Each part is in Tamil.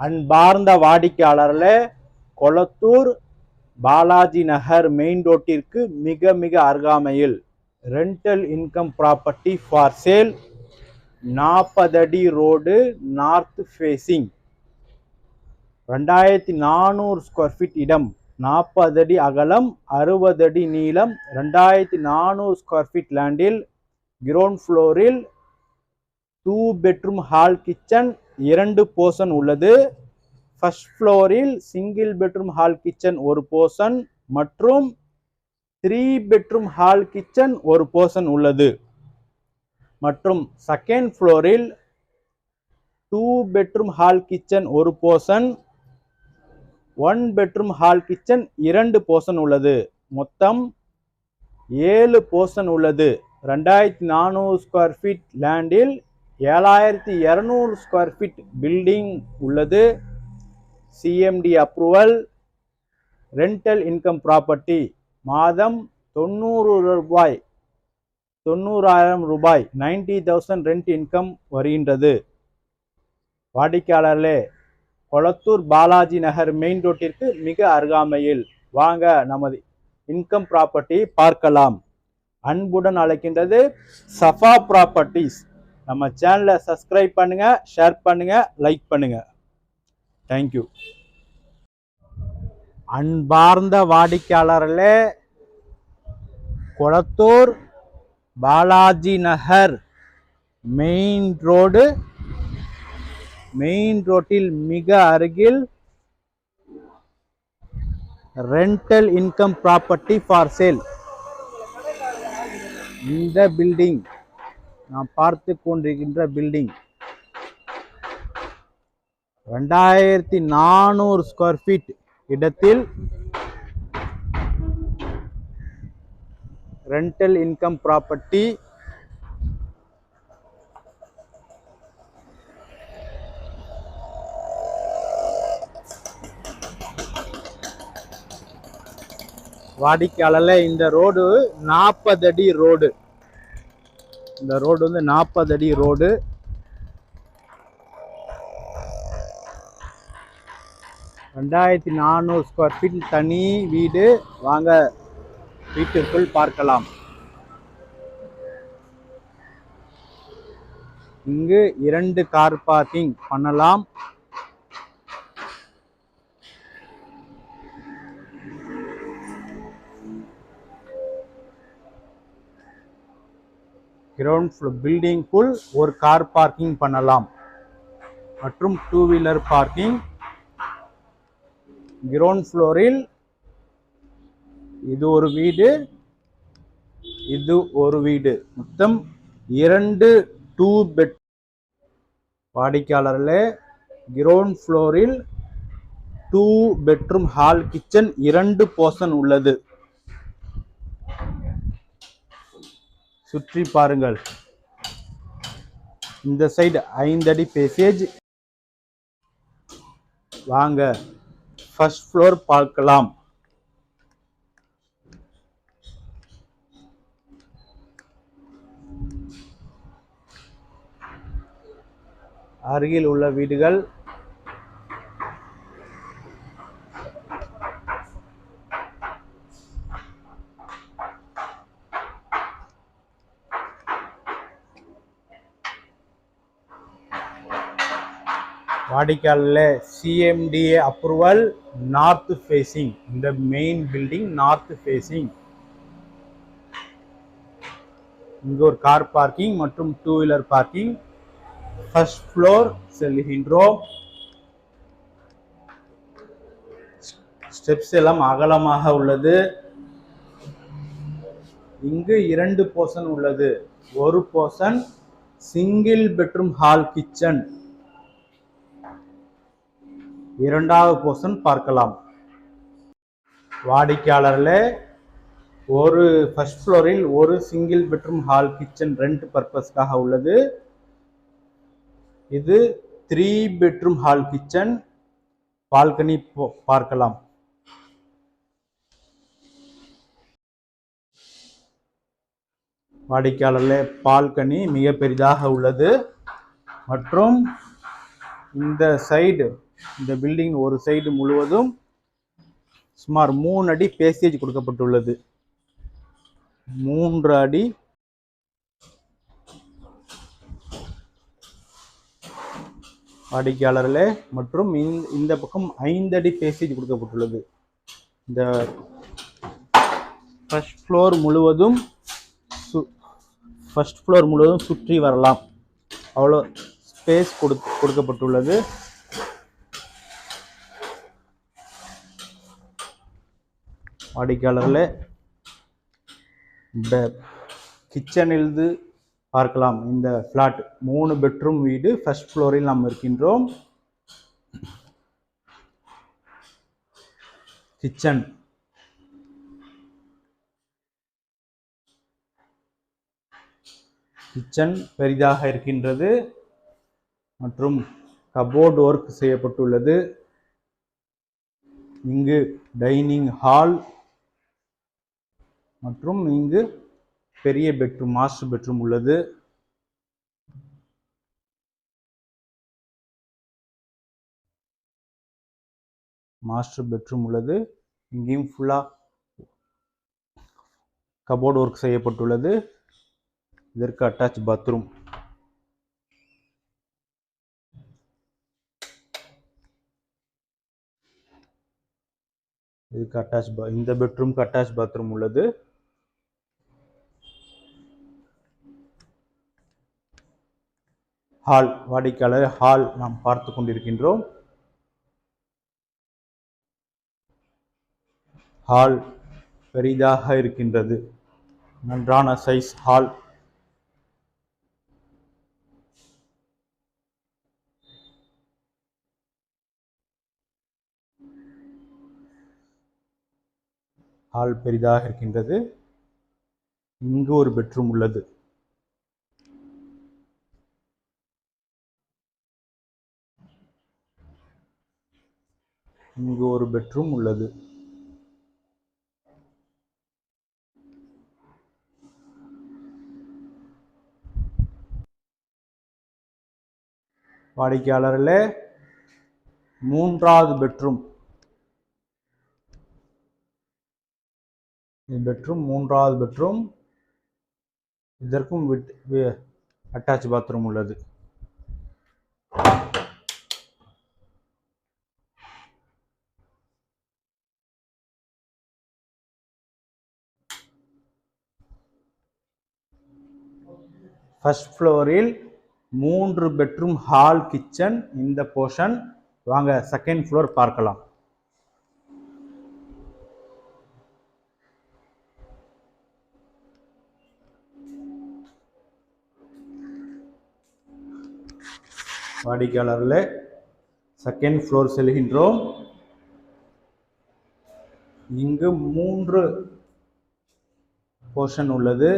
அன்பார்ந்த வாடிக்கையாளர்களே கொளத்தூர் பாலாஜி நகர் மெயின் ரோட்டிற்கு மிக மிக அருகாமையில் rental income property for sale நாற்பது அடி ரோடு நார்த் ஃபேஸிங் ரெண்டாயிரத்தி நானூறு ஸ்கொயர் ஃபீட் இடம் நாற்பது அடி அகலம் அறுபது அடி நீளம் ரெண்டாயிரத்தி நானூறு ஸ்கொயர் ஃபீட் லேண்டில் கிரவுண்ட் ஃப்ளோரில் டூ பெட்ரூம் ஹால் கிச்சன் இரண்டு போர்ஷன் உள்ளது. ஃபர்ஸ்ட் ஃப்ளோரில் சிங்கிள் பெட்ரூம் ஹால் கிச்சன் ஒரு போர்ஷன் மற்றும் த்ரீ பெட்ரூம் ஹால் கிச்சன் ஒரு போர்ஷன் உள்ளது. மற்றும் செகண்ட் ஃப்ளோரில் டூ பெட்ரூம் ஹால் கிச்சன் ஒரு portion one bedroom hall kitchen இரண்டு போர்ஷன் உள்ளது. மொத்தம் ஏழு போர்ஷன் உள்ளது. ரெண்டாயிரத்தி நானூறு ஸ்கொயர் ஃபீட் லேண்டில் ஏழாயிரத்தி இரநூறு ஸ்கொயர் ஃபீட் பில்டிங் உள்ளது. CMD approval rental income property மாதம் தொண்ணூறு ரூபாய் தொண்ணூறாயிரம் ரூபாய் நைன்டி தௌசண்ட் ரெண்ட் இன்கம் வருகின்றது. வாடிக்கையாளர்களே கொளத்தூர் பாலாஜி நகர் மெயின் ரோட்டிற்கு மிக அருகாமையில். வாங்க நமது இன்கம் ப்ராப்பர்ட்டி பார்க்கலாம். அன்புடன் அழைக்கின்றது சஃபா ப்ராப்பர்ட்டிஸ் நம்ம சேனலை சப்ஸ்கிரைப் பண்ணுங்கள் ஷேர் பண்ணுங்கள் லைக் பண்ணுங்கள் தேங்க்யூ அன்பார்ந்த வாடிக்கையாளர்களே Kolathur Balaji Nagar main road main ரோட்டில் மிக அருகில் rental income property for sale இந்த பில்டிங் நாம் பார்த்து கொண்டிருக்கின்ற பில்டிங் ரெண்டாயிரத்தி நானூறு ஸ்கொயர் ஃபீட் இடத்தில் ரெண்டல் இன்கம் ப்ராப்பர்ட்டி வாடிக்கையாளர்ல இந்த ரோடு நாற்பது அடி ரோடு இந்த ரோடு வந்து நாற்பது அடி ரோடு. ரெண்டாயிரத்தி நானூறு ஸ்கொயர் ஃபீட் தனி வீடு. வாங்க வீட்டிற்குள் பார்க்கலாம். இங்கு இரண்டு கார் பார்க்கிங் பண்ணலாம். கிரவுண்ட் ஃப்ளோர் பில்டிங்குள் ஒரு கார் பார்க்கிங் பண்ணலாம். மற்றும் டூ வீலர் பார்க்கிங் கிரவுண்ட் ஃப்ளோரில் இது ஒரு வீடு இது ஒரு வீடு. மொத்தம் இரண்டு டூ பெட் வாடிக்கையாளர்களே கிரவுண்ட் ஃப்ளோரில் டூ பெட்ரூம் ஹால் கிச்சன் இரண்டு போர்ஷன் உள்ளது. சுற்றி பாருங்கள். இந்த சைடு ஐந்தடி பேசேஜ் வாங்க ஃபர்ஸ்ட் ஃப்ளோர் பார்க்கலாம். அருகில் உள்ள வீடுகள் வாடிக்காலில் சிஎம்டிஏ அப்ரூவல் நார்த் ஃபேஸிங் இந்த மெயின் பில்டிங் நார்த் ஃபேஸிங் இங்கே ஒரு கார் பார்க்கிங் மற்றும் two wheeler parking first floor செல்கின்றோம் ஸ்டெப்ஸ் எல்லாம் அகலமாக உள்ளது. இங்கு இரண்டு போர்ஷன் உள்ளது. ஒரு portion single bedroom hall kitchen இரண்டாவது போர்ஷன் பார்க்கலாம். வாடிக்கையாளரில் ஒரு ஃபர்ஸ்ட் ஃப்ளோரில் ஒரு single bedroom hall kitchen rent பர்பஸ்க்காக உள்ளது. இது three bedroom hall kitchen balcony பார்க்கலாம். வாடிக்கையாளரில் பால்கனி மிக பெரிதாக உள்ளது. மற்றும் இந்த சைடு இந்த பில்டிங் ஒரு சைடு முழுவதும் சுமார் மூணு அடி பேசேஜ் கொடுக்கப்பட்டுள்ளது. மூன்று அடி வாடிக்கையாளர்களே மற்றும் இந்த- இந்த பக்கம் ஐந்து அடி பேசேஜ் கொடுக்கப்பட்டுள்ளது. இந்த ஃபர்ஸ்ட் ஃப்ளோர் முழுவதும் ஃபர்ஸ்ட் ஃப்ளோர் முழுவதும் சுற்றி வரலாம். அவ்வளோ ஸ்பேஸ் கொடு கொடுக்கப்பட்டுள்ளது. வாடிக்கையாளர்களே இந்த கிச்சனிலிருந்து பார்க்கலாம். இந்த ஃப்ளாட் மூணு பெட்ரூம் வீடு ஃபர்ஸ்ட் ஃப்ளோரில் நாம் இருக்கின்றோம். கிச்சன் கிச்சன் பெரிதாக இருக்கின்றது மற்றும் கபோர்டு ஒர்க் செய்யப்பட்டுள்ளது. இங்கு டைனிங் ஹால் மற்றும் இங்கு பெரிய பெட்ரூம் மாஸ்டர் பெட்ரூம் உள்ளது. மாஸ்டர் பெட்ரூம் உள்ளது. இங்கேயும் ஃபுல்லாக கபோர்டு ஒர்க் செய்யப்பட்டுள்ளது. இதற்கு அட்டாச் பாத்ரூம் இதுக்கு அட்டாச் பா இந்த பெட்ரூம்க்கு அட்டாச் பாத்ரூம் உள்ளது. ஹால் வாடிக்கையாளர் ஹால் நாம் பார்த்து கொண்டிருக்கின்றோம். ஹால் பெரிதாக இருக்கின்றது. நன்றான சைஸ் ஹால் ஹால் பெரிதாக இருக்கின்றது. இங்கு ஒரு பெட்ரூம் உள்ளது. இங்கு ஒரு பெட்ரூம் உள்ளது. வாடிக்கையாளர்களே மூன்றாவது பெட்ரூம். இது பெட்ரூம் மூன்றாவது பெட்ரூம். இதற்கும் அட்டாச் பாத்ரூம் உள்ளது. ஃபர்ஸ்ட் ஃப்ளோரில் மூன்று பெட்ரூம் ஹால் கிச்சன் இந்த போர்ஷன் வாங்க செகண்ட் ஃப்ளோர் பார்க்கலாம். வாடிக்கையாளர்களே செகண்ட் ஃப்ளோர் செல்கின்றோம். இங்கு மூன்று போர்ஷன் உள்ளது.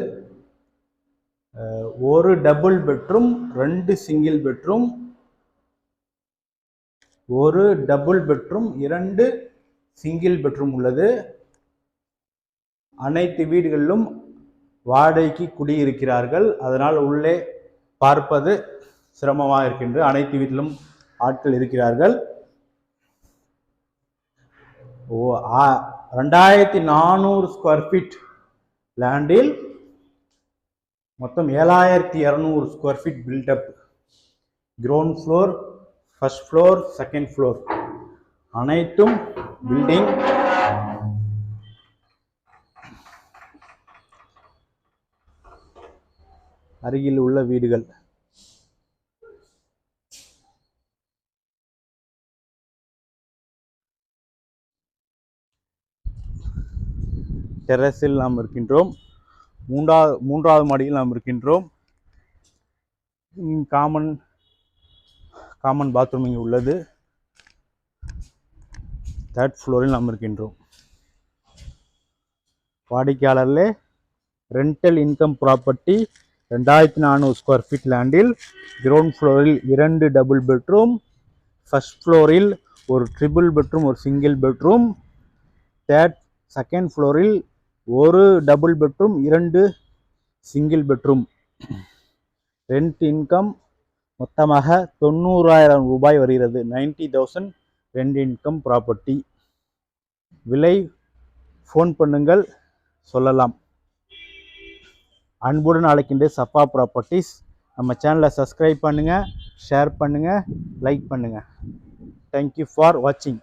ஒரு டபுள் பெட்ரூம் ரெண்டு சிங்கிள் பெட்ரூம் ஒரு டபுள் பெட்ரூம் இரண்டு சிங்கிள் பெட்ரூம் உள்ளது. அனைத்து வீடுகளிலும் வாடகைக்கு குடியிருக்கிறார்கள். அதனால் உள்ளே பார்ப்பது சிரமமாக இருக்கின்றது அனைத்து வீட்டிலும் ஆட்கள் இருக்கிறார்கள். ஓ ரெண்டாயிரத்தி நானூறு ஸ்கொயர் ஃபீட் லேண்டில் மொத்தம் ஏழாயிரத்தி இரநூறு square feet built-up ground floor first floor second floor அனைத்தும் பில்டிங் அருகில் உள்ள வீடுகள். டெரஸில் நாம் இருக்கின்றோம். மூன்றாவது மூன்றாவது மாடியில் நாம் இருக்கின்றோம். காமன் காமன் பாத்ரூம் இங்கே உள்ளது. தேர்ட் ஃப்ளோரில் நாம் இருக்கின்றோம். வாடிக்கையாளரில் ரெண்டல் இன்கம் ப்ராப்பர்ட்டி ரெண்டாயிரத்தி நானூறு ஸ்கொயர் ஃபீட் லேண்டில் கிரவுண்ட் ஃப்ளோரில் இரண்டு டபுள் பெட்ரூம் ஃபஸ்ட் ஃப்ளோரில் ஒரு ட்ரிபிள் பெட்ரூம் ஒரு சிங்கிள் பெட்ரூம் தேர்ட் செகண்ட் ஃப்ளோரில் ஒரு டபுள் பெட்ரூம் இரண்டு சிங்கிள் பெட்ரூம் ரெண்ட் இன்கம் மொத்தமாக தொண்ணூறாயிரம் ரூபாய் வருகிறது. Ninety thousand rent income property விலை ஃபோன் பண்ணுங்கள் சொல்லலாம். அன்புடன் அழைக்கின்ற சஃபா ப்ராப்பர்ட்டிஸ் நம்ம சேனலை சப்ஸ்கிரைப் பண்ணுங்கள் ஷேர் பண்ணுங்கள் லைக் பண்ணுங்கள் தேங்க்யூ ஃபார் வாட்சிங்